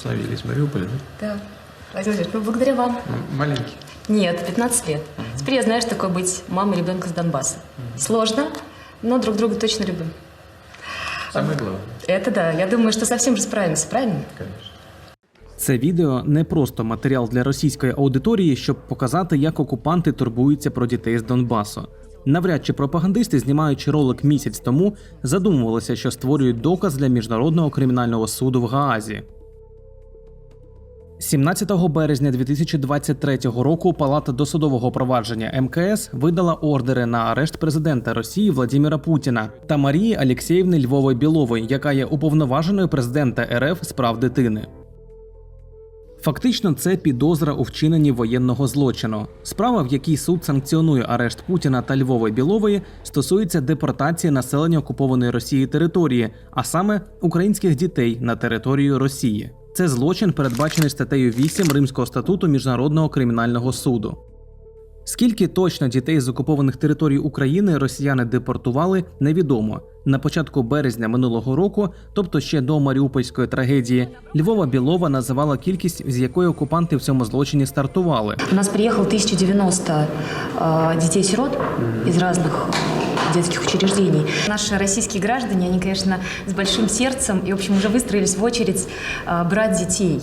остановились в Мариуполе, да? Да. Владимир Владимирович, ну благодаря вам. Маленький. Нет, 15 лет. Теперь я знаю, что такое быть мамой ребенка с Донбасса. Сложно, но друг друга точно любим. Самое главное, Это да. Я думаю, что совсем же справимся, правильно? конечно. Це відео не просто матеріал для російської аудиторії, щоб показати, як окупанти турбуються про дітей з Донбасу. Навряд чи пропагандисти, знімаючи ролик місяць тому, задумувалися, що створюють доказ для міжнародного кримінального суду в Гаазі. 17 березня 2023 року Палата досудового провадження МКС видала ордери на арешт президента Росії Владимира Путіна та Марії Алєксєєвни Львової Білової, яка є уповноваженою президента РФ з прав дитини. Фактично, це підозра у вчиненні воєнного злочину. Справа, в якій суд санкціонує арешт Путіна та Львової Білової, стосується депортації населення окупованої Росії території, а саме українських дітей на територію Росії. Це злочин, передбачений статтею 8 Римського статуту Міжнародного кримінального суду. Скільки точно дітей з окупованих територій України росіяни депортували, невідомо. На початку березня минулого року, тобто ще до Маріупольської трагедії, Львова Білова називала кількість, з якої окупанти в цьому злочині стартували. У нас приехало 1090 э, детей-сирот из разных э, детских учреждений. Наши российские граждане, они, конечно, с большим сердцем и, в общем, уже выстроились в очередь э, брать детей.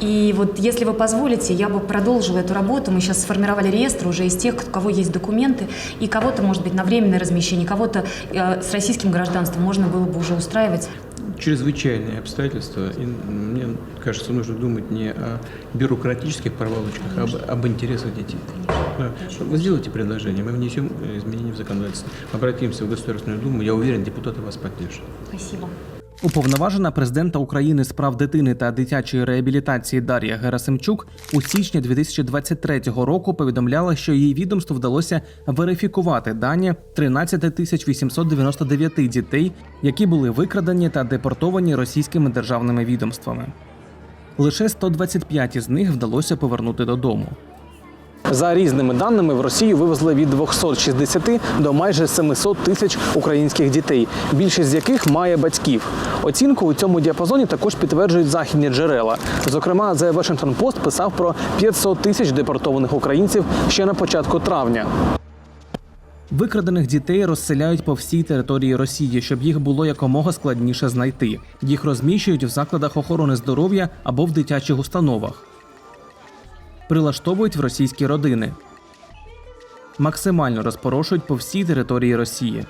И вот, если вы позволите, я бы продолжила эту работу. Мы сейчас сформировали реестр уже из тех, у кого есть документы, и кого-то, может быть, на временное размещение, кого-то э, с российским гражданством можно было бы уже устраивать. Чрезвычайные обстоятельства. И мне кажется, нужно думать не о бюрократических проволочках, а об, об интересах детей. Да. Вы сделайте предложение, мы внесем э, изменения в законодательство. Обратимся в Государственную Думу, я уверен, депутаты вас поддержат. Спасибо. Уповноважена президента України з прав дитини та дитячої реабілітації Дар'я Герасимчук у січні 2023 року повідомляла, що її відомству вдалося верифікувати дані 13 тисяч 899 дітей, які були викрадені та депортовані російськими державними відомствами. Лише 125 із них вдалося повернути додому. За різними даними, в Росію вивезли від 260 до майже 700 тисяч українських дітей, більшість з яких має батьків. Оцінку у цьому діапазоні також підтверджують західні джерела. Зокрема, The Washington Post писав про 500 тисяч депортованих українців ще на початку травня. Викрадених дітей розселяють по всій території Росії, щоб їх було якомога складніше знайти. Їх розміщують в закладах охорони здоров'я або в дитячих установах прилаштовують в російські родини, максимально розпорошують по всій території Росії.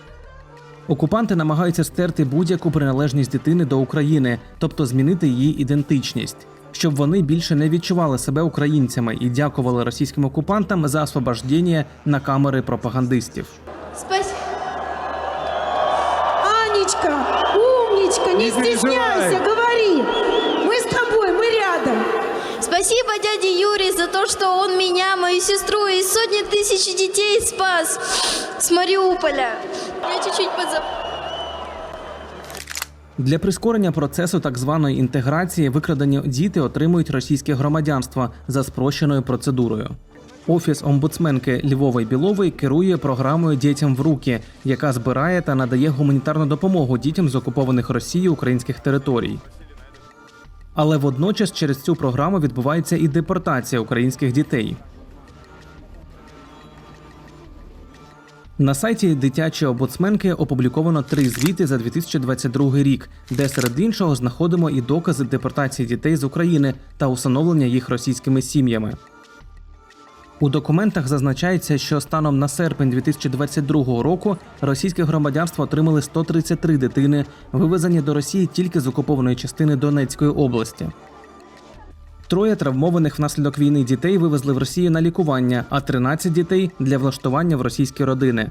Окупанти намагаються стерти будь-яку приналежність дитини до України, тобто змінити її ідентичність, щоб вони більше не відчували себе українцями і дякували російським окупантам за освобождення на камери пропагандистів. Спасибо. Анечка, умничка, не, Не стесняйся, Спасибо дяде Юре за то, что он меня, мою сестру и сотни тысяч детей спас с Мариуполя. Я чуть-чуть подзап... Для прискорення процесу так званої інтеграції викрадені діти отримують російське громадянство за спрощеною процедурою. Офіс омбудсменки Львової Білової керує програмою Дітям в руки, яка збирає та надає гуманітарну допомогу дітям з окупованих Росією українських територій. Але водночас через цю програму відбувається і депортація українських дітей. На сайті дитячої обоцменки опубліковано три звіти за 2022 рік, де серед іншого знаходимо і докази депортації дітей з України та усиновлення їх російськими сім'ями. У документах зазначається, що станом на серпень 2022 року російське громадянство отримали 133 дитини, вивезені до Росії тільки з окупованої частини Донецької області. Троє травмованих внаслідок війни дітей вивезли в Росію на лікування, а 13 дітей для влаштування в російські родини.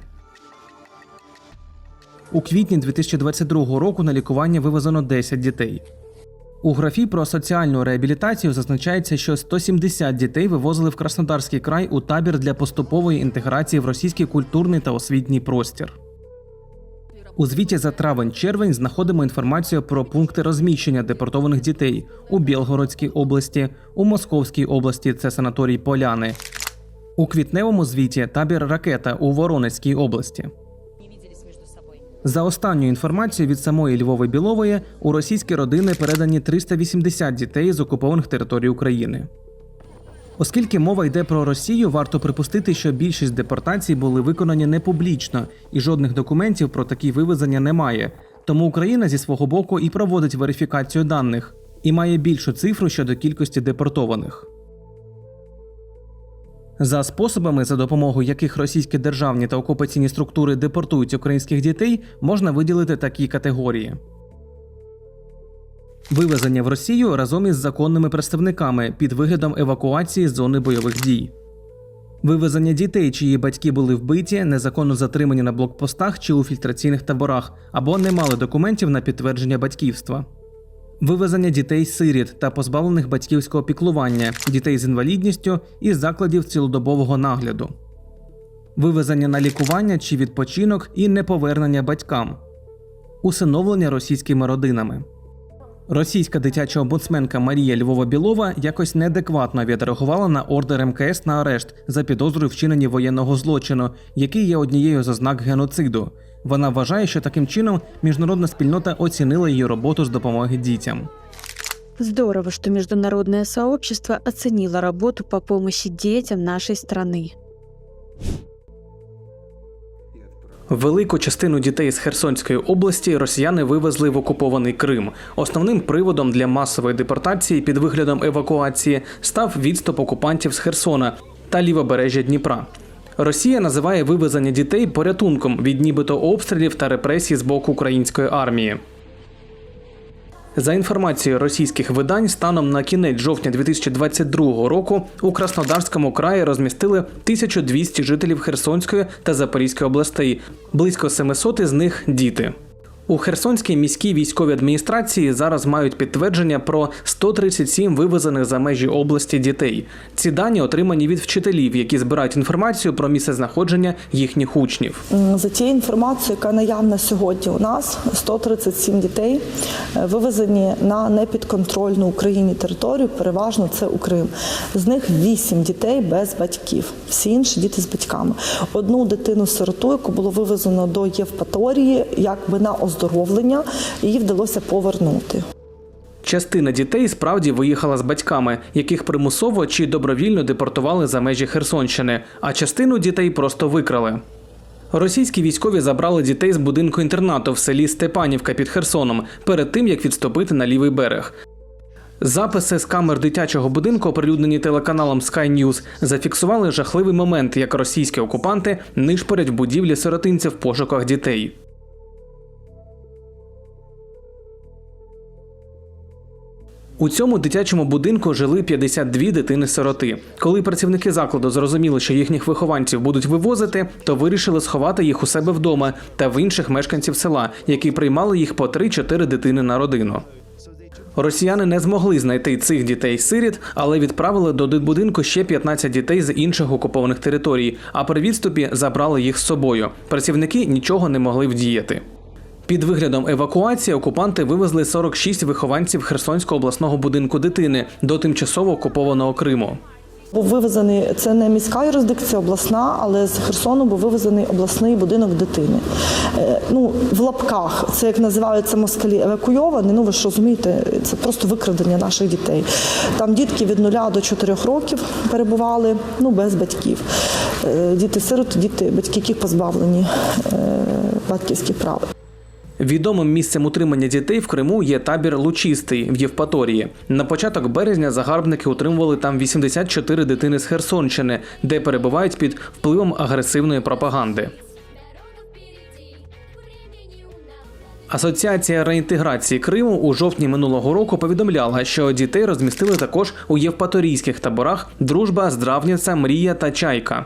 У квітні 2022 року на лікування вивезено 10 дітей. У графі про соціальну реабілітацію зазначається, що 170 дітей вивозили в Краснодарський край у табір для поступової інтеграції в російський культурний та освітній простір. У звіті за травень-червень знаходимо інформацію про пункти розміщення депортованих дітей у Білгородській області, у Московській області це санаторій Поляни. У квітневому звіті табір ракета у Воронезькій області. За останньою інформацією від самої Львови Білової, у російські родини передані 380 дітей з окупованих територій України. Оскільки мова йде про Росію, варто припустити, що більшість депортацій були виконані не публічно, і жодних документів про такі вивезення немає. Тому Україна зі свого боку і проводить верифікацію даних і має більшу цифру щодо кількості депортованих. За способами, за допомогою яких російські державні та окупаційні структури депортують українських дітей, можна виділити такі категорії: вивезення в Росію разом із законними представниками під виглядом евакуації з зони бойових дій. Вивезення дітей, чиї батьки були вбиті, незаконно затримані на блокпостах чи у фільтраційних таборах, або не мали документів на підтвердження батьківства. Вивезення дітей сиріт та позбавлених батьківського піклування, дітей з інвалідністю і закладів цілодобового нагляду. Вивезення на лікування чи відпочинок і неповернення батькам. Усиновлення російськими родинами. Російська дитяча омбудсменка Марія Львова Білова якось неадекватно відреагувала на ордер МКС на арешт за підозрою вчиненні воєнного злочину, який є однією з ознак геноциду. Вона вважає, що таким чином міжнародна спільнота оцінила її роботу з допомоги дітям. Здорово, что международное сообщество оценило работу по помощи детям нашей страны. Велику частину дітей з Херсонської області росіяни вивезли в окупований Крим. Основним приводом для масової депортації під виглядом евакуації став відступ окупантів з Херсона та лівобережжя Дніпра. Росія називає вивезення дітей порятунком від нібито обстрілів та репресій з боку української армії. За інформацією російських видань, станом на кінець жовтня 2022 року у Краснодарському краї розмістили 1200 жителів Херсонської та Запорізької областей. Близько 700 із них діти. У Херсонській міській військовій адміністрації зараз мають підтвердження про 137 вивезених за межі області дітей. Ці дані отримані від вчителів, які збирають інформацію про місце знаходження їхніх учнів. За тією інформацією, яка наявна сьогодні у нас, 137 дітей е, вивезені на непідконтрольну Україні територію, переважно це у Крим. З них 8 дітей без батьків, всі інші діти з батьками. Одну дитину-сироту, яку було вивезено до Євпаторії, якби на оздоровлення, її вдалося повернути. Частина дітей справді виїхала з батьками, яких примусово чи добровільно депортували за межі Херсонщини, а частину дітей просто викрали. Російські військові забрали дітей з будинку інтернату в селі Степанівка під Херсоном перед тим як відступити на лівий берег. Записи з камер дитячого будинку, оприлюднені телеканалом Sky News, зафіксували жахливий момент, як російські окупанти нишпорять в будівлі сиротинців в пошуках дітей. У цьому дитячому будинку жили 52 дитини-сироти. Коли працівники закладу зрозуміли, що їхніх вихованців будуть вивозити, то вирішили сховати їх у себе вдома та в інших мешканців села, які приймали їх по 3-4 дитини на родину. Росіяни не змогли знайти цих дітей-сиріт, але відправили до дитбудинку ще 15 дітей з інших окупованих територій, а при відступі забрали їх з собою. Працівники нічого не могли вдіяти. Під виглядом евакуації окупанти вивезли 46 вихованців Херсонського обласного будинку дитини до тимчасово окупованого Криму. Був вивезений це не міська юрисдикція, обласна, але з Херсону був вивезений обласний будинок дитини. Е, Ну, в лапках це як називаються москалі евакуйовані. Ну ви ж розумієте, це просто викрадення наших дітей. Там дітки від нуля до 4 років перебували, ну без батьків. Е, Діти-сироти, діти, батьки, яких позбавлені е, батьківських прав. Відомим місцем утримання дітей в Криму є табір Лучистий в Євпаторії. На початок березня загарбники утримували там 84 дитини з Херсонщини, де перебувають під впливом агресивної пропаганди. Асоціація реінтеграції Криму у жовтні минулого року повідомляла, що дітей розмістили також у євпаторійських таборах Дружба, Здравниця, Мрія та Чайка.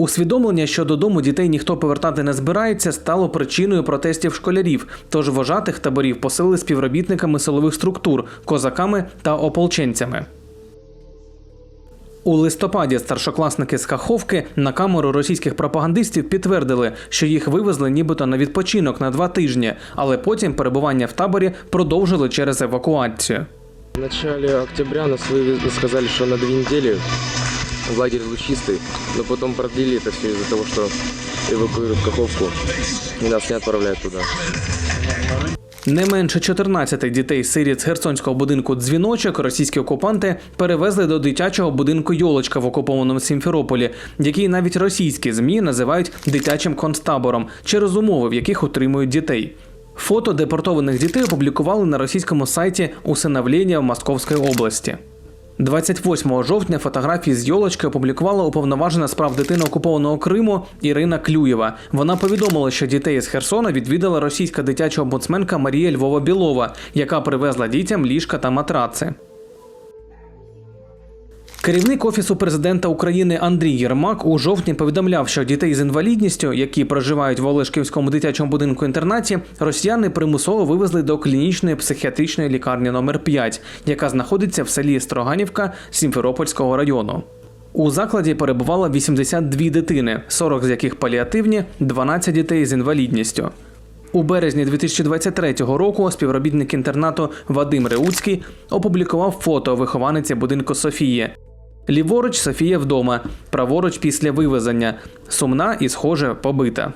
Усвідомлення, що додому дітей ніхто повертати не збирається, стало причиною протестів школярів. Тож вожатих таборів посилили співробітниками силових структур, козаками та ополченцями. У листопаді старшокласники з Каховки на камеру російських пропагандистів підтвердили, що їх вивезли нібито на відпочинок на два тижні, але потім перебування в таборі продовжили через евакуацію. В начале октября нас вывезли, сказали, что на две недели в лагерь Лучистый, но потом продлили это все из-за того, что эвакуируют Каховку и нас не отправляют туда. Не менше 14 дітей сиріт з херсонського будинку дзвіночок російські окупанти перевезли до дитячого будинку Йолочка в окупованому Сімферополі, який навіть російські змі називають дитячим концтабором через умови, в яких утримують дітей. Фото депортованих дітей опублікували на російському сайті усиновлення в Московській області. 28 жовтня фотографії з Йолочки опублікувала уповноважена справ дитини окупованого Криму Ірина Клюєва. Вона повідомила, що дітей з Херсона відвідала російська дитяча омбудсменка Марія Львова Білова, яка привезла дітям ліжка та матраци. Керівник офісу президента України Андрій Єрмак у жовтні повідомляв, що дітей з інвалідністю, які проживають в Олешківському дитячому будинку інтернаті, росіяни примусово вивезли до клінічної психіатричної лікарні номер 5 яка знаходиться в селі Строганівка Сімферопольського району. У закладі перебувало 82 дитини, 40 з яких паліативні, 12 дітей з інвалідністю. У березні 2023 року співробітник інтернату Вадим Реуцький опублікував фото вихованиці будинку Софії. Ліворуч Софія вдома, праворуч після вивезення, сумна і схоже побита.